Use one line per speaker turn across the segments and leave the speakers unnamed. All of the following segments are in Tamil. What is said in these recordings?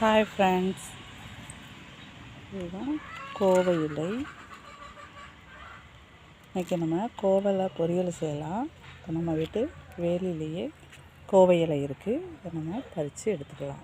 ஹாய் ஃப்ரெண்ட்ஸ் இதுதான் கோவை இலை. இன்றைக்கி நம்ம கோவலை பொரியல் செய்யலாம். இப்போ நம்ம வீட்டு வேலையிலேயே கோவை இலை இருக்குது இதை நம்ம பறித்து எடுத்துக்கலாம்.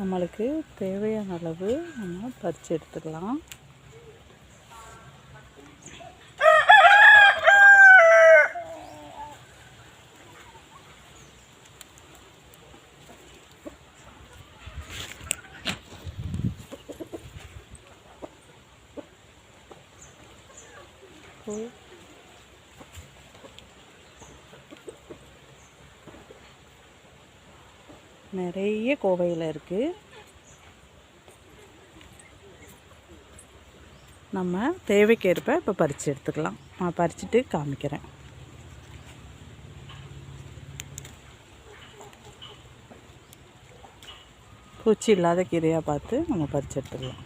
நம்மளுக்கு தேவையான அளவு நம்ம பறித்து எடுத்துக்கலாம். இப்போ நிறைய கோவையில் இருக்குது நம்ம தேவைக்கேற்ப இப்போ பறித்து எடுத்துக்கலாம். நான் பறிச்சுட்டு காமிக்கிறேன். பூச்சி இல்லாத கீரையாக பார்த்து நம்ம பறித்து எடுத்துக்கலாம்.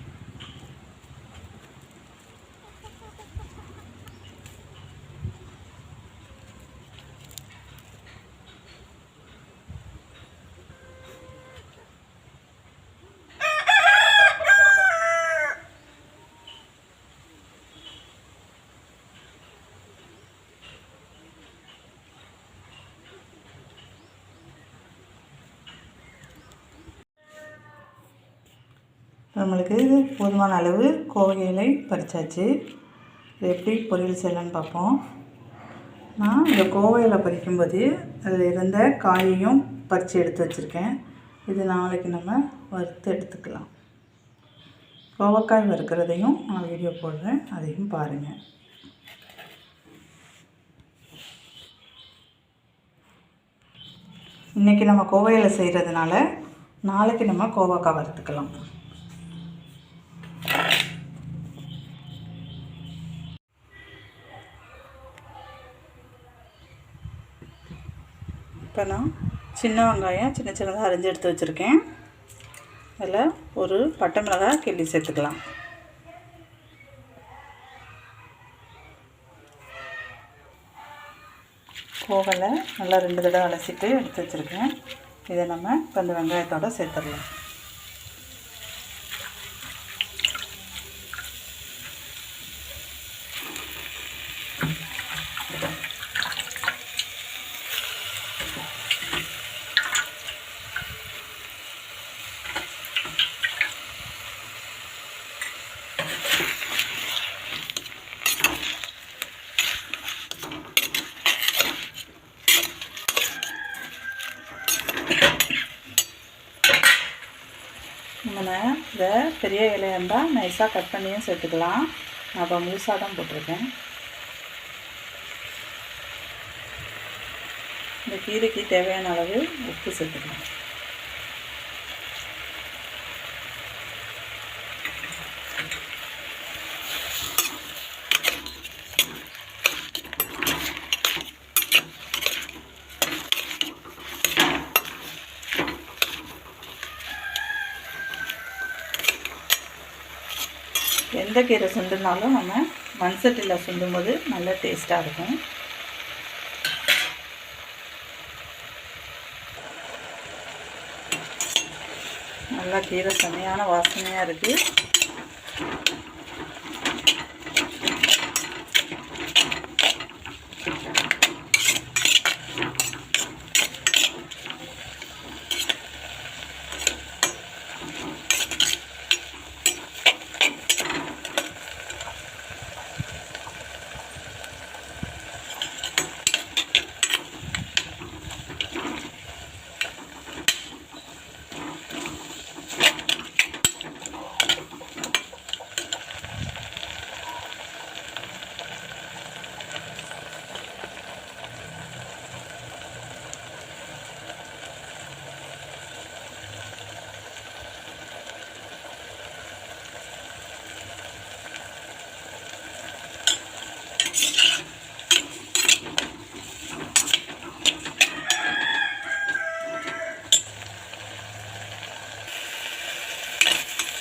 நம்மளுக்கு போதுமான அளவு கோவை இலை பறிச்சாச்சு. இது எப்படி பொரியல் செய்யலான்னு பார்ப்போம். நான் இந்த கோவையில் பறிக்கும்போது அதில் இருந்த காயையும் பறித்து எடுத்து வச்சுருக்கேன். இது நாளைக்கு நம்ம வறுத்து எடுத்துக்கலாம். கோவக்காய் வறுக்கிறதையும் நான் வீடியோ போடுறேன். அதையும் பாருங்கள் இன்றைக்கி நம்ம கோவையில் செய்கிறதுனால நாளைக்கு நம்ம கோவக்காய் வறுத்துக்கலாம். இப்போ நான் சின்ன வெங்காயம் சின்ன சின்னதாக அரிஞ்சு எடுத்து வச்சுருக்கேன். அதில் ஒரு பட்டை மிளகாய் கிள்ளி சேர்த்துக்கலாம். கோவலை நல்லா ரெண்டு தடவை அலசிட்டு எடுத்து வச்சுருக்கேன். இதை நம்ம இப்போ இந்த வெங்காயத்தோடு சேர்த்துடலாம். நம்ம இந்த பெரிய இலையாக இருந்தால் நைஸாக கட் பண்ணியும் சேர்த்துக்கலாம். நான் இப்போ முழுசாக தான் போட்டிருக்கேன். இந்த கீரைக்கு தேவையான அளவு உப்பு சேர்த்துக்கலாம். எந்த கீரை சுண்டுனாலும் நம்ம மண் சட்டியில் சுண்டும் போது நல்ல டேஸ்ட்டாக இருக்கும். நல்லா கீரை செம்மையான வாசனையாக இருக்குது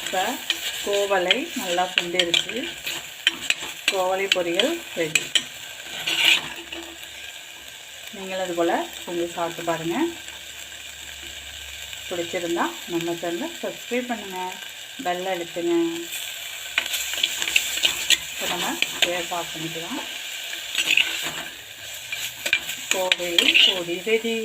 இப்போ கோவலை நல்லா சுண்டிருச்சு. கோவலை பொரியல் ரெடி நீங்களும் அது போல் கொஞ்சம் சாப்பிட்டு பாருங்கள் பிடிச்சிருந்தா நம்ம சேனலை சப்ஸ்கிரைப் பண்ணுங்கள் பெல் அழுத்துங்க. இப்போ நம்ம கேஸ் ஆஃப் பண்ணிக்கலாம். கோவை பொடி ரெடி